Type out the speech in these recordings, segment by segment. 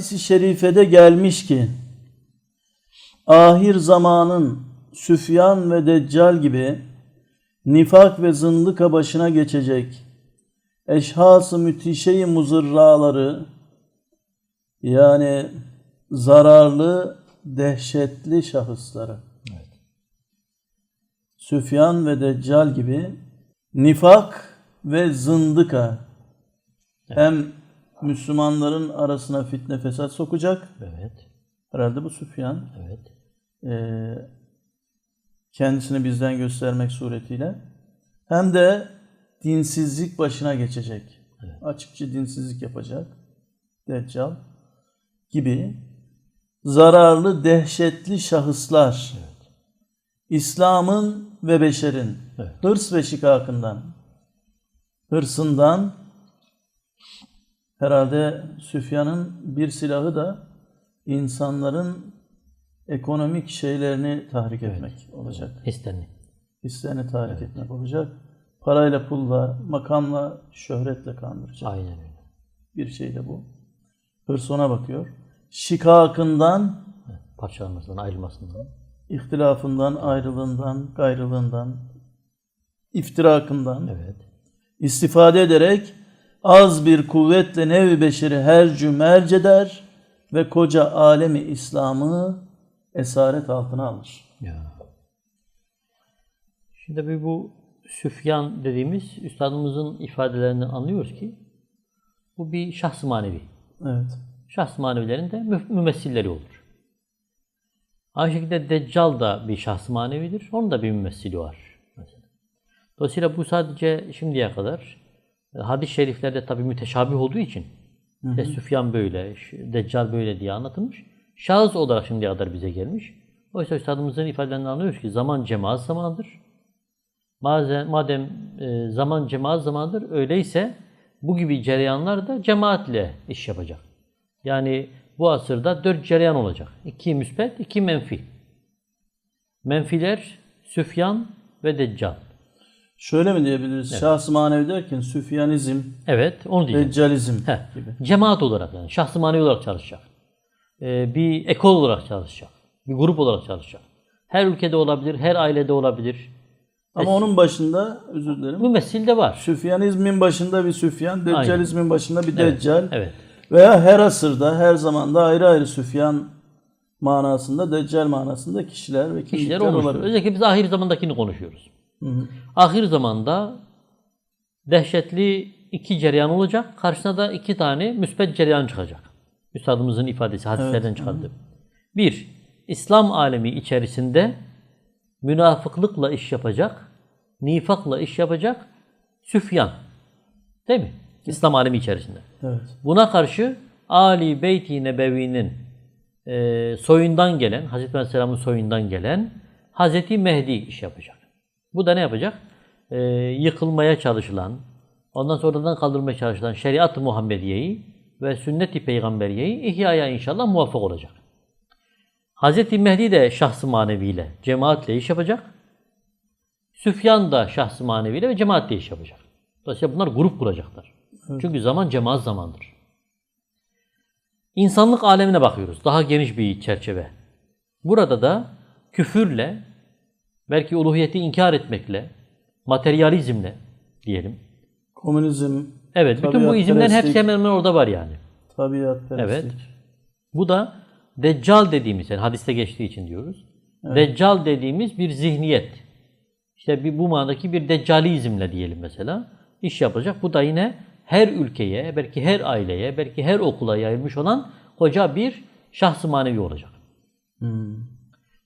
hadisi şerifede gelmiş ki ahir zamanın Süfyan ve Deccal gibi nifak ve zındıka başına geçecek eşhas-ı müthişe-i muzırraları yani zararlı, dehşetli şahısları. Süfyan ve Deccal gibi nifak ve zındıka. Hem Müslümanların arasına fitne fesat sokacak. Evet. Herhalde bu Süfyan. Evet. Ee, kendisini bizden göstermek suretiyle. Hem de dinsizlik başına geçecek. Açıkça dinsizlik yapacak. Deccal gibi zararlı, dehşetli şahıslar İslam'ın ve beşerin Evet. hırs ve şikakından, hırsından herhalde Süfyan'ın bir silahı da insanların ekonomik şeylerini tahrik etmek olacak. Hislerini. Hislerini tahrik etmek olacak. Parayla, pulla, makamla, şöhretle kandıracak. Aynen öyle. Bir şey de bu. Hırs ona bakıyor. Şikakından, Parçalanmasından, ayrılmasından. ihtilafından, ayrılığından, gayrılığından, iftirakından Evet. istifade ederek az bir kuvvetle nevi beşeri hercü merc eder ve koca alemi İslam'ı esaret altına alır. Ya. Şimdi bir bu Süfyan dediğimiz üstadımızın ifadelerinden anlıyoruz ki bu bir şahs manevi. Evet. Şahs manevilerin de mü- mümessilleri olur. Aynı şekilde Deccal da bir şahs manevidir. Onun da bir mümessili var. Mesela. Dolayısıyla bu sadece şimdiye kadar hadis-i şeriflerde tabi müteşabih olduğu için işte Süfyan böyle, Deccal böyle diye anlatılmış. Şahıs olarak şimdiye kadar bize gelmiş. Oysa Üstadımızın ifadelerinden anlıyoruz ki zaman cemaat zamanıdır. Madem, madem e, zaman cemaat zamanıdır öyleyse bu gibi cereyanlar da cemaatle iş yapacak. Yani bu asırda dört cereyan olacak. İki müsbet, iki menfi. Menfiler Süfyan ve Deccal. Şöyle mi diyebiliriz? Şahs manevi derken Süfyanizm, Evet, onu diyeceğim. Deccalizm Heh, gibi. Cemaat olarak yani şahsı manevi olarak çalışacak. Ee, bir ekol olarak çalışacak. Bir grup olarak çalışacak. Her ülkede olabilir, her ailede olabilir. Ama onun başında özür dilerim. Mümessil de var. Süfyanizmin başında bir Süfyan, Deccalizmin başında bir Deccal. Evet. Veya her asırda, her zamanda ayrı ayrı Süfyan manasında, Deccal manasında kişiler ve Kişiler olmuştur. olabilir. Özellikle biz ahir zamandakini konuşuyoruz. Ahir zamanda dehşetli iki cereyan olacak. Karşısına da iki tane müsbet cereyan çıkacak. Üstadımızın ifadesi hadislerden çıkardı. Bir, İslam alemi içerisinde münafıklıkla iş yapacak, nifakla iş yapacak Süfyan. Değil mi? İslam alemi içerisinde. Evet. Buna karşı Ali Beyti Nebevi'nin e, soyundan gelen, Hazreti Aleyhisselam'ın soyundan gelen Hazreti Mehdi iş yapacak. Bu da ne yapacak? E, yıkılmaya çalışılan, ondan sonradan kaldırmaya çalışılan şeriat-ı Muhammediye'yi ve sünnet-i peygamberiyeyi ihyaya inşallah muvaffak olacak. Hazreti Mehdi de şahsı maneviyle, cemaatle iş yapacak. Süfyan da şahsı maneviyle ve cemaatle iş yapacak. Dolayısıyla bunlar grup kuracaklar. Çünkü zaman cemaat zamandır. İnsanlık alemine bakıyoruz. Daha geniş bir çerçeve. Burada da küfürle, belki uluhiyeti inkar etmekle, materyalizmle diyelim. Komünizm, Evet, bütün bu isimlerin hepsi hemen hemen orada var yani. tabiatperestlik. Evet. Bu da Deccal dediğimiz, yani hadiste geçtiği için diyoruz. Deccal dediğimiz bir zihniyet. İşte bir, bu manadaki bir deccalizmle diyelim mesela. iş yapacak. Bu da yine her ülkeye, belki her aileye, belki her okula yayılmış olan koca bir şahsı manevi olacak.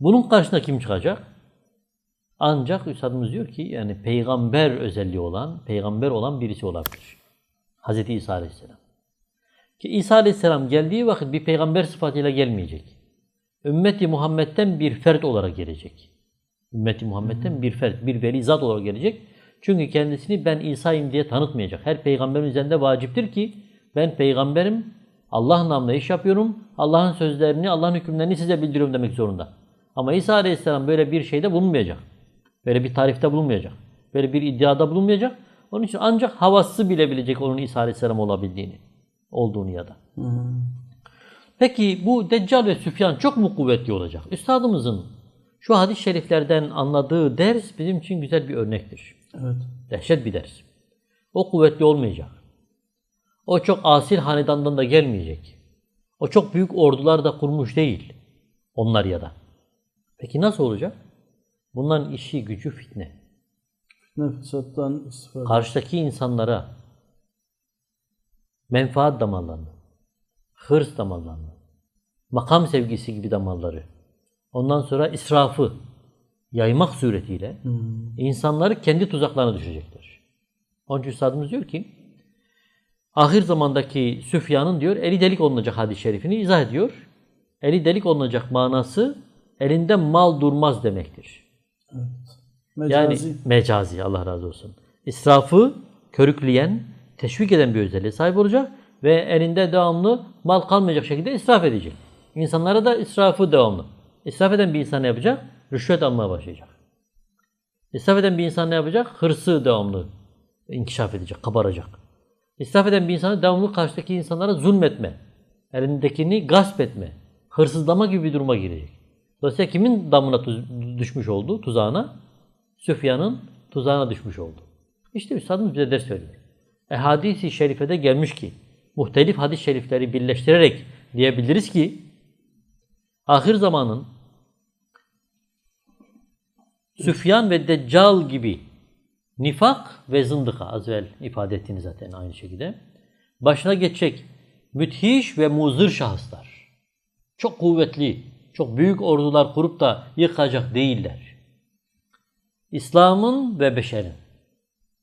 Bunun karşısında kim çıkacak? Ancak Üstadımız diyor ki yani peygamber özelliği olan, peygamber olan birisi olabilir. Hazreti İsa Aleyhisselam. Ki İsa Aleyhisselam geldiği vakit bir peygamber sıfatıyla gelmeyecek. Ümmeti Muhammed'den bir fert olarak gelecek. Ümmeti Muhammed'den bir fert, bir veli zat olarak gelecek. Çünkü kendisini ben İsa'yım diye tanıtmayacak. Her peygamberin üzerinde vaciptir ki ben peygamberim, Allah namına iş yapıyorum, Allah'ın sözlerini, Allah'ın hükümlerini size bildiriyorum demek zorunda. Ama İsa Aleyhisselam böyle bir şeyde bulunmayacak. Böyle bir tarifte bulunmayacak. Böyle bir iddiada bulunmayacak. Onun için ancak havası bilebilecek onun İsa Aleyhisselam olabildiğini, olduğunu ya da. Peki bu Deccal ve Süfyan çok mu kuvvetli olacak? Üstadımızın şu hadis-i şeriflerden anladığı ders bizim için güzel bir örnektir. Evet. Dehşet bir ders. O kuvvetli olmayacak. O çok asil hanedandan da gelmeyecek. O çok büyük ordular da kurmuş değil. Onlar ya da. Peki nasıl olacak? Bunların işi gücü fitne. Fitne fesattan istifade. Karşıdaki insanlara menfaat damarlarını, hırs damarlarını, makam sevgisi gibi damarları, ondan sonra israfı yaymak suretiyle insanları kendi tuzaklarına düşecekler. Onun için Üstadımız diyor ki, ahir zamandaki Süfyan'ın diyor eli delik olunacak hadis-i şerifini izah ediyor. Eli delik olunacak manası elinde mal durmaz demektir. Yani Mecazi. mecazi Allah razı olsun. İsrafı körükleyen, teşvik eden bir özelliğe sahip olacak ve elinde devamlı mal kalmayacak şekilde israf edecek. İnsanlara da israfı devamlı. İsraf eden bir insan ne yapacak? Rüşvet almaya başlayacak. İsraf eden bir insan ne yapacak? Hırsı devamlı inkişaf edecek, kabaracak. İsraf eden bir insanı devamlı karşıdaki insanlara zulmetme, elindekini gasp etme, hırsızlama gibi bir duruma girecek. Dolayısıyla kimin damına düşmüş oldu, tuzağına? Süfyan'ın tuzağına düşmüş oldu. İşte Üstadımız bize ders veriyor. E hadisi şerifede gelmiş ki, muhtelif hadis-i şerifleri birleştirerek diyebiliriz ki, ahir zamanın Süfyan ve Deccal gibi nifak ve zındıka az evvel ifade ettiğiniz zaten aynı şekilde. Başına geçecek müthiş ve muzır şahıslar. Çok kuvvetli, çok büyük ordular kurup da yıkacak değiller. İslam'ın ve beşerin.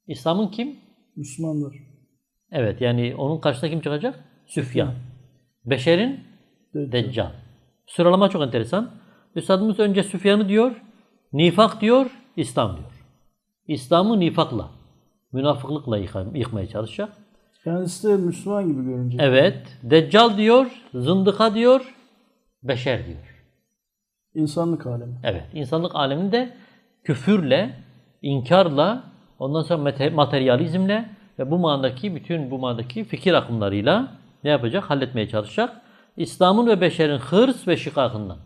İslam'ın kim? Müslümanlar. Evet yani onun karşısına kim çıkacak? Süfyan. Beşerin Deccal. Sıralama çok enteresan. Üstadımız önce Süfyan'ı diyor, nifak diyor, İslam diyor. İslam'ı nifakla, münafıklıkla yıkmaya çalışacak. Kendisi de Müslüman gibi görünce. Evet, Deccal diyor, zındıka diyor, beşer diyor. İnsanlık alemi. Evet, insanlık aleminde küfürle, inkarla, ondan sonra mate- materyalizmle ve bu manadaki bütün bu manadaki fikir akımlarıyla ne yapacak? Halletmeye çalışacak. İslam'ın ve beşerin hırs ve şikakından,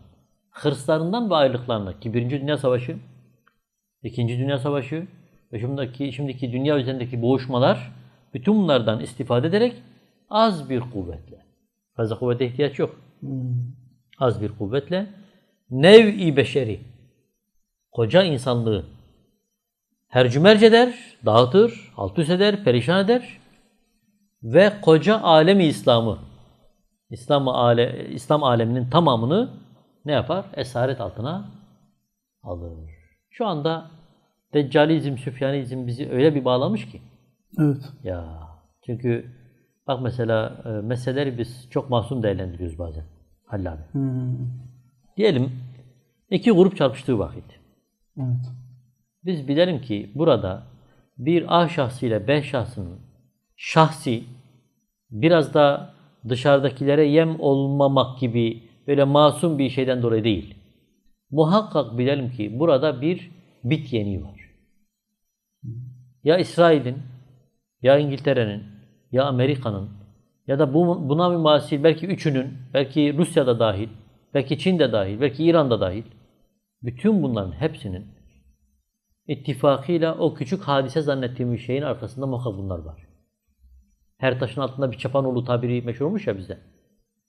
hırslarından ve ayrılıklarından ki Birinci Dünya Savaşı, İkinci Dünya Savaşı ve şimdiki, şimdiki dünya üzerindeki boğuşmalar bütün bunlardan istifade ederek az bir kuvvetle, fazla kuvvete ihtiyaç yok, az bir kuvvetle nev-i beşeri, koca insanlığı hercümerc eder, dağıtır, alt üst eder, perişan eder ve koca alemi İslam'ı, İslam, ale, İslam aleminin tamamını ne yapar? Esaret altına alır. Şu anda Deccalizm, Süfyanizm bizi öyle bir bağlamış ki. Evet. Ya çünkü bak mesela e, meseleleri biz çok masum değerlendiriyoruz bazen. Halil abi. Hmm. Diyelim iki grup çarpıştığı vakit. Evet. Biz bilelim ki burada bir A şahsı ile B şahsının şahsi biraz da dışarıdakilere yem olmamak gibi böyle masum bir şeyden dolayı değil. Muhakkak bilelim ki burada bir bit yeniği var. Ya İsrail'in, ya İngiltere'nin, ya Amerika'nın ya da bu, buna mümasil belki üçünün, belki Rusya'da dahil, belki Çin'de dahil, belki İran'da dahil. Bütün bunların hepsinin ittifakıyla o küçük hadise zannettiğimiz şeyin arkasında muhakkak bunlar var. Her taşın altında bir çapanoğlu tabiri meşhur olmuş ya bizde.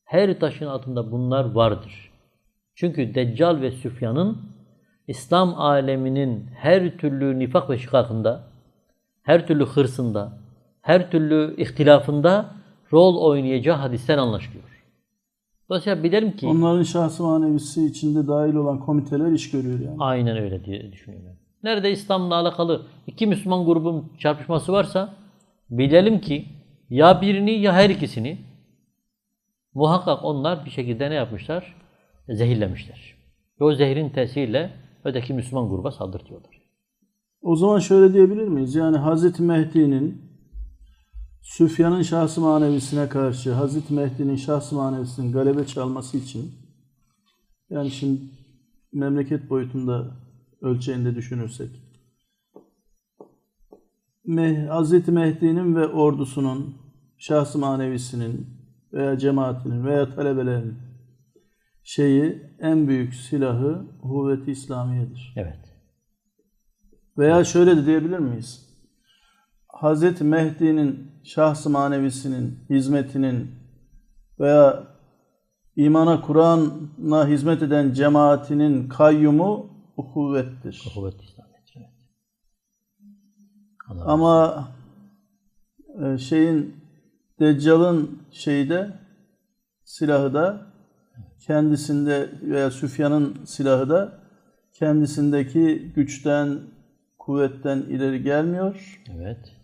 Her taşın altında bunlar vardır. Çünkü Deccal ve Süfyan'ın İslam aleminin her türlü nifak ve şikakında, her türlü hırsında, her türlü ihtilafında rol oynayacağı hadisten anlaşılıyor. Dolayısıyla bilelim ki Onların şahsı manevisi içinde dahil olan komiteler iş görüyor yani. Aynen öyle diye düşünüyorum. Nerede İslam'la alakalı iki Müslüman grubun çarpışması varsa bilelim ki ya birini ya her ikisini muhakkak onlar bir şekilde ne yapmışlar? Zehirlemişler. Ve o zehrin tesiriyle öteki Müslüman gruba saldırtıyorlar. O zaman şöyle diyebilir miyiz? Yani Hazreti Mehdi'nin Süfyan'ın şahsı manevisine karşı Hazreti Mehdi'nin şahsı manevisinin galebe çalması için yani şimdi memleket boyutunda ölçeğinde düşünürsek Meh, Hazreti Mehdi'nin ve ordusunun şahsı manevisinin veya cemaatinin veya talebelerin şeyi en büyük silahı kuvveti İslamiyedir. Evet. Veya şöyle de diyebilir miyiz? Hazreti Mehdi'nin şahs-ı manevisinin hizmetinin veya imana Kur'an'a hizmet eden cemaatinin kayyumu. Evet. Allah Ama e, şeyin Deccal'ın şeyde silahı da kendisinde veya Süfyan'ın silahı da kendisindeki güçten, kuvvetten ileri gelmiyor. Evet.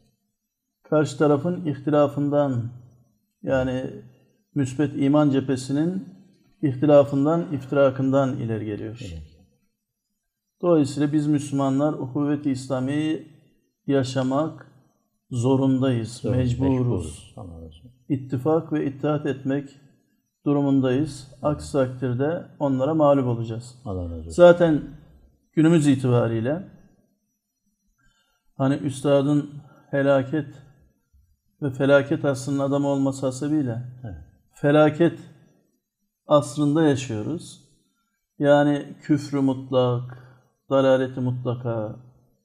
Karşı tarafın ihtilafından yani müsbet iman cephesinin ihtilafından, iftirakından ileri geliyor. Dolayısıyla biz Müslümanlar kuvveti İslamiye'yi yaşamak zorundayız, mecburuz. Allah razı olsun. İttifak ve ittihat etmek durumundayız. Aksi takdirde onlara mağlup olacağız. Zaten günümüz itibariyle hani üstadın helaket ve felaket asrının adamı olması hasebiyle Evet. felaket asrında yaşıyoruz. Yani küfrü mutlak, dalaleti mutlaka,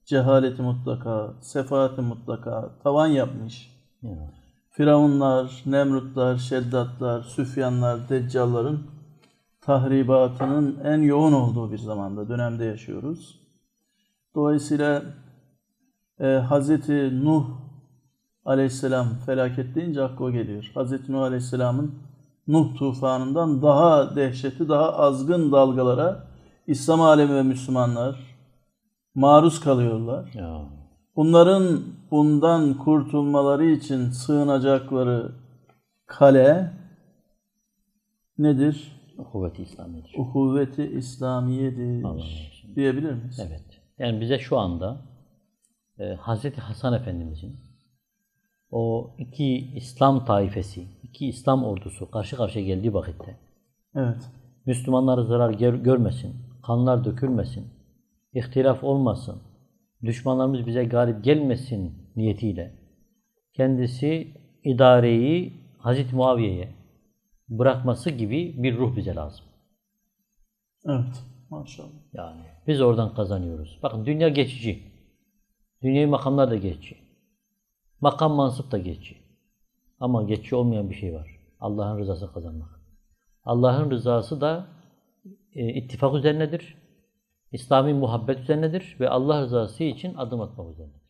cehaleti mutlaka, sefaati mutlaka tavan yapmış. Ya. Firavunlar, Nemrutlar, Şeddatlar, Süfyanlar, Deccalların tahribatının en yoğun olduğu bir zamanda, dönemde yaşıyoruz. Dolayısıyla e, Hazreti Nuh aleyhisselam felaket deyince akla o geliyor. Hazreti Nuh aleyhisselamın Nuh tufanından daha dehşeti, daha azgın dalgalara İslam alemi ve Müslümanlar maruz kalıyorlar. Ya. Bunların bundan kurtulmaları için sığınacakları kale nedir? Uhuvveti İslamiyedir Allah razı olsun. diyebilir miyiz? Evet. Yani bize şu anda e, Hazreti Hasan Efendimizin o iki İslam taifesi, iki İslam ordusu karşı karşıya geldiği vakitte Evet. Müslümanları zarar gör- görmesin, kanlar dökülmesin, ihtilaf olmasın, düşmanlarımız bize galip gelmesin niyetiyle kendisi idareyi Hazreti Muaviye'ye bırakması gibi bir ruh bize lazım. Evet. Maşallah. Yani biz oradan kazanıyoruz. Bakın dünya geçici. Dünyevi makamlar da geçici. Makam mansıp da geçici. Ama geçici olmayan bir şey var. Allah'ın rızası kazanmak. Allah'ın rızası da e, ittifak üzerinedir. İslami muhabbet üzerinedir ve Allah rızası için adım atmak üzerinedir.